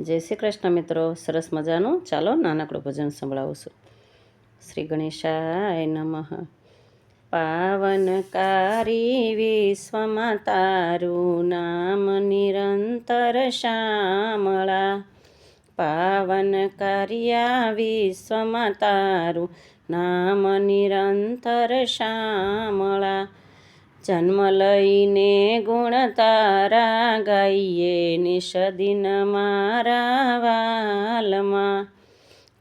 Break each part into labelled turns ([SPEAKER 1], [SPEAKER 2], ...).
[SPEAKER 1] જય શ્રી કૃષ્ણ મિત્રો, સરસ મજાનું. ચાલો નાનકડું ભજન સંભળાવું છું શ્રી ગણેશાય નમઃ. પાવનકારી વિશ્વમાં તારું નામ નિરંતર શ્યામળા પાવનકાર્યા વિશ્વમાં તારું નામ નિરંતર શ્યામળા જન્મ લઈને ગુણ તારા ગાઈએ, નિષદિન મારા વાલમાં.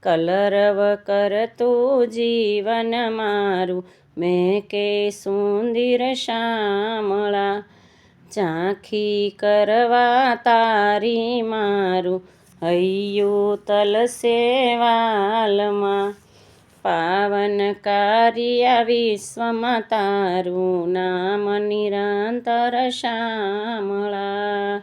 [SPEAKER 1] કલરવ કરતું જીવન મારું મેં કે સુંદર શામળા. ઝાંખી કરવા તારી મારું, હૈયું તલ વાલમાં. પાવનકાર્યા વિશ્વમાં તારું નામ નિરંતર શામળા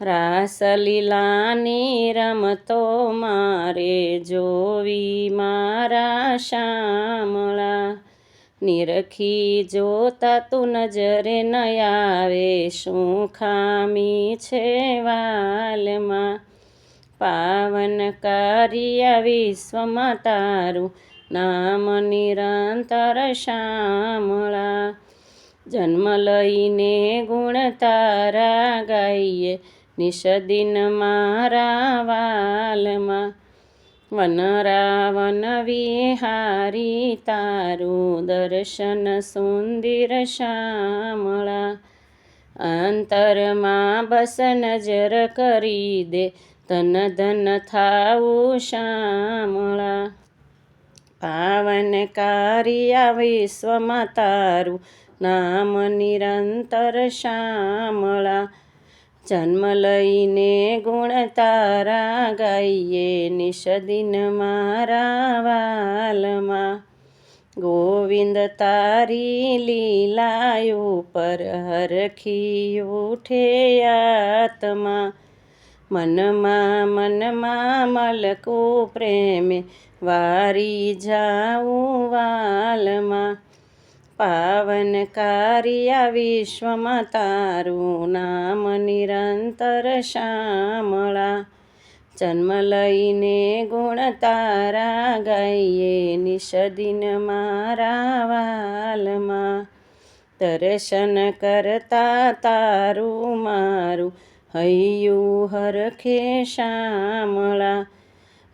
[SPEAKER 1] રાસલીલાની રમતો મારે જોવી મારા શામળા નિરખી જોતા તું નજરે ન આવે શું ખામી છે વાલમાં પાવનકાર્યા વિશ્વમાં તારું નામ નિરંતર શ્યામળા. જન્મ લઈને ગુણ તારા ગાઈએ, નિષદિન મારા વાલમાં. વનરાવન વિહારી તારું દર્શન સુંદર શ્યામળા. અંતરમાં બસ નજર કરી દે તન ધન થાવું શ્યામળા પાવનકાર્યા વિશ્વમાં તારું નામ નિરંતર શ્યામળા જન્મ લઈને ગુણ તારા ગાઈએ, નિષદિન મારા વાલમાં. ગોવિંદ તારી લીલાયું પર હરખી ઉઠે આત્મા. મનમાં મનમાં મલકો પ્રેમે, વારી જાઉં વાલમાં. પાવનકાર્યા વિશ્વમાં તારું નામ નિરંતર શ્યામળા જન્મ લઈને ગુણ તારા ગાઈએ, નિષદિન મારા વાલમાં. દર્શન કરતા તારું મારું હૈયું હરખે શ્યામળા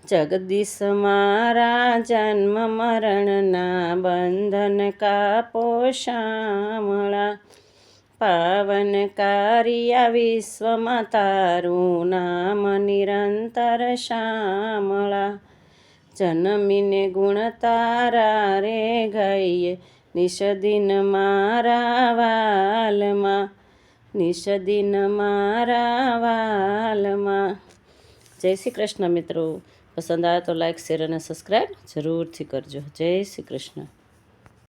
[SPEAKER 1] જગદીશ મારા જન્મ મરણના બંધન કાપો શ્યામળા પાવનકાર્યા વિશ્વમાં તારું નામ નિરંતર શ્યામળા જન્મીને ગુણ તારા રે ગાઈએ, નિષદિન મારા વાલમાં. નિષદિન મારા વાલમાં. જય શ્રી કૃષ્ણ મિત્રો. પસંદ આવે તો લાઈક શેર અને સબસ્ક્રાઈબ જરૂરથી કરજો. જય શ્રી કૃષ્ણ.